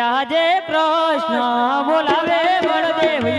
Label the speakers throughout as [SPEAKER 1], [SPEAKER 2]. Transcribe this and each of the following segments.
[SPEAKER 1] આજે પ્રશ્ન બોલાવે બળદેવ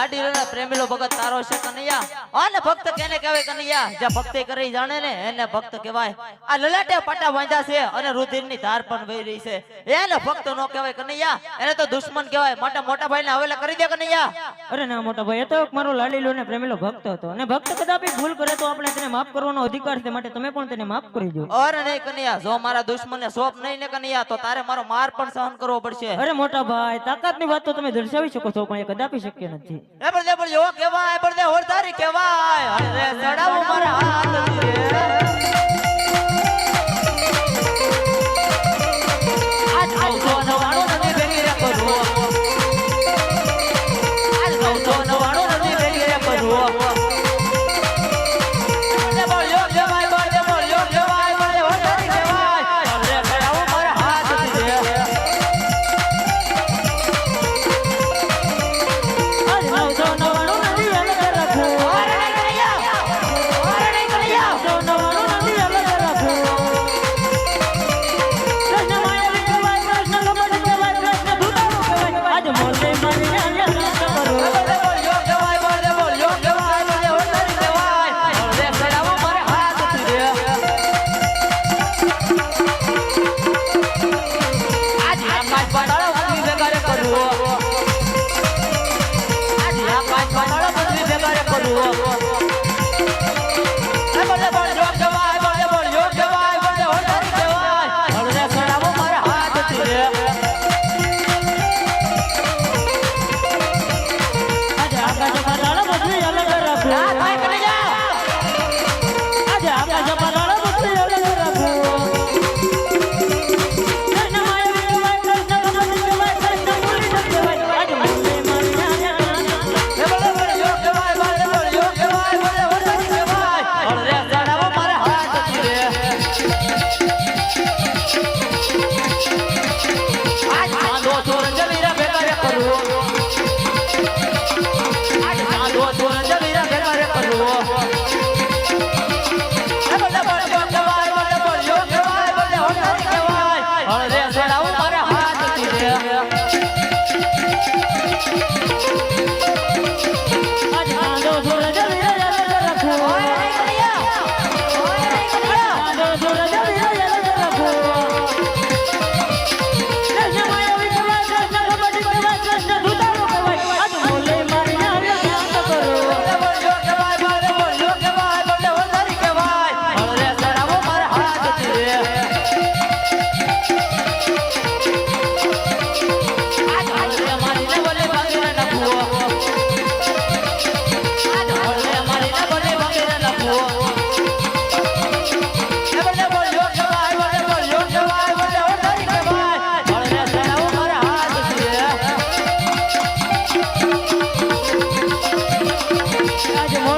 [SPEAKER 2] કનૈયા
[SPEAKER 1] લાડી રે
[SPEAKER 2] પ્રેમીલો ભગત તારો છે કનૈયા. અને ભક્ત કેને કહેવાય કનૈયા? જે ભક્તિ કરી જાણે ને એને ભક્ત કહેવાય. આ લલાટે પાટા વાંધા છે અને રુધિરની ધાર પણ વહી રહી છે. એને ભક્ત નો કહેવાય કનૈયા. એને તો દુશ્મન કહેવાય. માટે મોટા ભાઈને હવેલા કરી દે કનૈયા.
[SPEAKER 1] અરે ના મોટા ભાઈ એ તો મારો લાડીલો ને પ્રેમીલો ભક્ત હતો. અને ભક્ત કદાપી ભૂલ કરે તો આપણે તેને માફ કરવાનો અધિકાર છે માટે તમે પણ તેને માફ કરી દો.
[SPEAKER 2] અરે નહીં કનૈયા જો મારા દુશ્મનને સોપ નહીં ને કનૈયા તો તારે મારો માર પણ સહન કરવો પડશે.
[SPEAKER 1] અરે મોટા ભાઈ તાકાતની વાત તો તમે દર્શાવી શકો છો પણ એ કદાપી શક્ય નથી.
[SPEAKER 2] એ ઓ કહેવાય બળદે હોરધારી કહેવાય અરે સડાવ ya.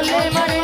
[SPEAKER 2] বলে মানে